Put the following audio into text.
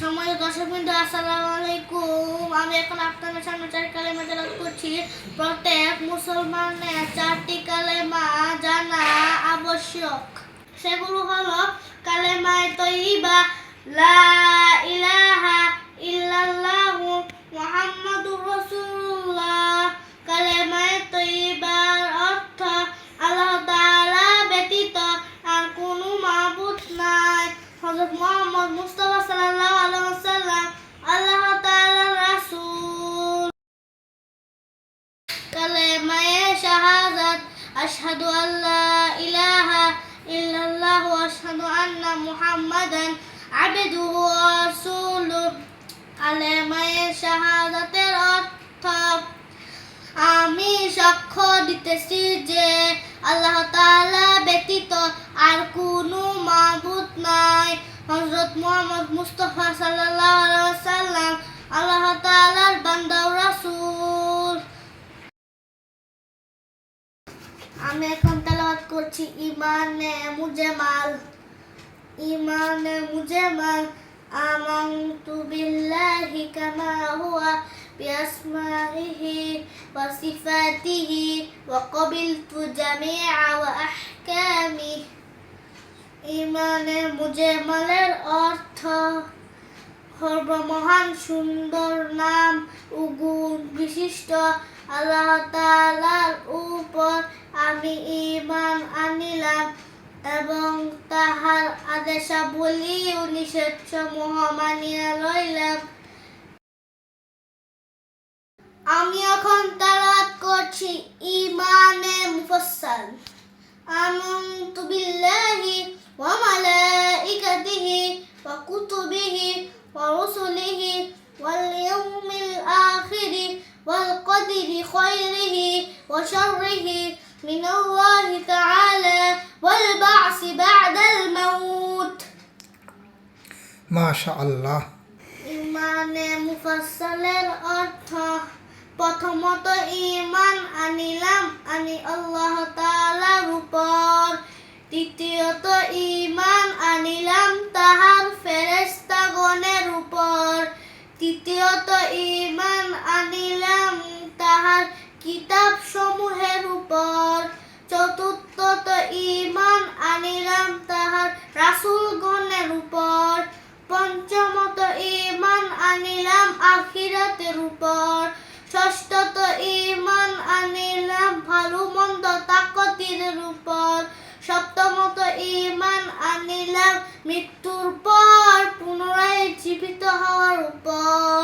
সময় দর্শক বিন্দু, আসসালামু আলাইকুম। আমি এখন আপনাদের সামনে চার কালেমা তেলাওয়াত করছি। প্রত্যেক মুসলমানের চারটি কালেমা জানা আবশ্যক। সেগুলো হলো কালেমায় তৈবা লা মুহাম্মদ মুস্তাফা সাল্লাল্লাহু অর্থ আমি সাক্ষ্য দিতেছি যে আল্লাহ তাআলা ব্যতীত আর কোনো মাবুদ নাই। হজরত মোহাম্মদ মুস্তফা সাল্লাহ সাল্লাম আল্লাহ তালার বান্দাও রাসুল। আমি এখন তেলাবাদ করছি ইমানে মুজেমাল। ইমানে মুজেমাল, আমানতু বিল্লাহি কামা হুয়া বিআসমাইহি ওয়া সিফাতিহি ওয়া কবিলতু জামিআ ওয়া আহকামিহি। মানে বুঝে মালের অর্থ। সর্বমহান সুন্দর নাম ও বিশিষ্ট আল্লাহ তালার উপর আমি ইমান আনিলাম এবং তাহার আদেশাবলী ও নিষেধ মানিয়া লইলাম। আমি এখন তালাত করছি ইমানে মুফসাল আমানতু বিল্লাহি ওয়া মালাইকাতিহি ওয়া কুতুবিহি ওয়া রুসুলিহি ওয়াল ইয়াউমিল আখিরি ওয়াল কদরি খায়রিহি ওয়া শাররিহি من الله تعالى والبعث بعد الموت মাশা আল্লাহ ইমানে মুফাসসালের অর্থ প্রথমত ইমান আনিলাম আমি আল্লাহ তাআলার উপর দ্বিতীয়ত ইমান আনিলাম তাহার ফেরেশতাগণের উপর। তৃতীয়ত ইমান আনিলাম তাহার কিতাব সমূহের উপর। চতুর্থত ইমান আনিলাম তাহার রাসূলগণের উপর। পঞ্চমত ইমান আনিলাম আখিরাতের উপর। ষষ্ঠত ইমান আনিলাম ভালো মন্দ তাকতিরের উপর। সপ্তমত ইমান আনিলাম মৃত্যুর পর পুনরায় জীবিত হওয়ার উপর।